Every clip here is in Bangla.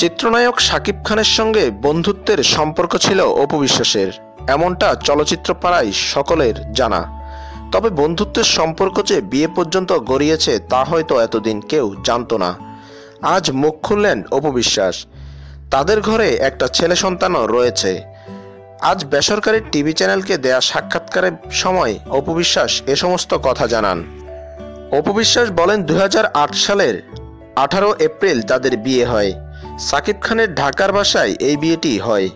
চিত্রনায়ক শাকিব খানের সঙ্গে বন্ধুত্বের সম্পর্ক ছিল অপবিশ্বাসের এমনটা চলচ্চিত্র পাড়ায় সকলের জানা। তবে বন্ধুত্বের সম্পর্ক যে বিয়ে পর্যন্ত গড়িয়েছে তা হয়তো এতদিন কেউ জানতো না। আজ মুখ খুললেন অপবিশ্বাস তাদের ঘরে একটা ছেলে সন্তানও রয়েছে। আজ বেসরকারি টিভি চ্যানেলকে দেয়া সাক্ষাৎকারের সময় অপবিশ্বাস এ সমস্ত কথা জানান। অপবিশ্বাস বলেন দু হাজার আট সালের আঠারো এপ্রিল তাদের বিয়ে হয়। সাকিব খানের ঢাকার বাসায় এই বিয়েটি হয়।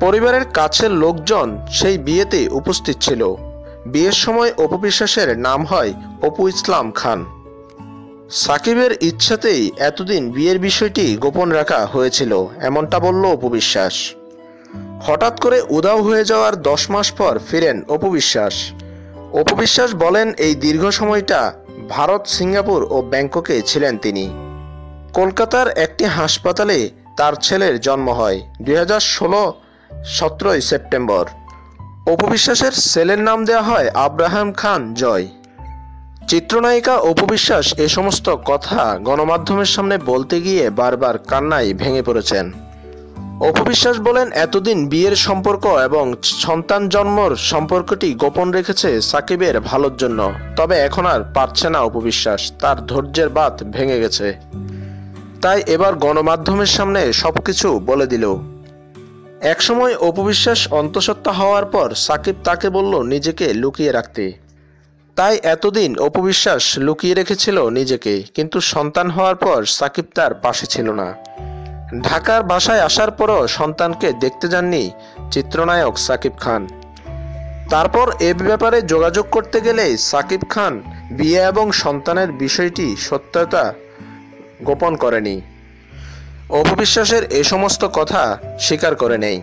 পরিবারের কাছের লোকজন সেই বিয়েতে উপস্থিত ছিল। বিয়ের সময় অপবিশ্বাসের নাম হয় অপু ইসলাম খান। সাকিবের ইচ্ছাতেই এতদিন বিয়ের বিষয়টি গোপন রাখা হয়েছিল, এমনটা বলল অপবিশ্বাস হঠাৎ করে উদাও হয়ে যাওয়ার দশ মাস পর ফিরেন অপবিশ্বাস অপবিশ্বাস বলেন, এই দীর্ঘ সময়টা ভারত, সিঙ্গাপুর ও ব্যাংককে ছিলেন তিনি। কলকাতার একটি হাসপাতালে তার ছেলের জন্ম হয়, দুই হাজার ষোলো, সতেরোই সেপ্টেম্বর। অপবিশ্বাসের ছেলের নাম দেওয়া হয় আব্রাহাম খান জয়। চিত্রনায়িকা অপবিশ্বাস এ সমস্ত কথা গণমাধ্যমের সামনে বলতে গিয়ে বারবার কান্নায় ভেঙে পড়েছেন। অপবিশ্বাস বলেন, এতদিন বিয়ের সম্পর্ক এবং সন্তান জন্মর সম্পর্কটি গোপন রেখেছে সাকিবের ভালোর জন্য। তবে এখন আর পারছে না অপবিশ্বাস তার ধৈর্যের বাত ভেঙে গেছে। তাই এবার গণমাধ্যমের সামনে সবকিছু বলে দিল। একসময় অপবিশ্বাস অন্তঃসত্ত্বা হওয়ার পর সাকিব তাকে বলল নিজেকে লুকিয়ে রাখতে। তাই এতদিন অপবিশ্বাস লুকিয়ে রেখেছিল নিজেকে, কিন্তু সন্তান হওয়ার পর সাকিব তার পাশে ছিল না। ঢাকার বাসায় আসার পরও সন্তানকে দেখতে যাননি চিত্রনায়ক সাকিব খান। তারপর এ ব্যাপারে যোগাযোগ করতে গেলে সাকিব খান বিয়ে এবং সন্তানের বিষয়টি সত্যতা গোপন করেনি অপবিশ্বাসের এ সমস্ত কথা স্বীকার করে নেই।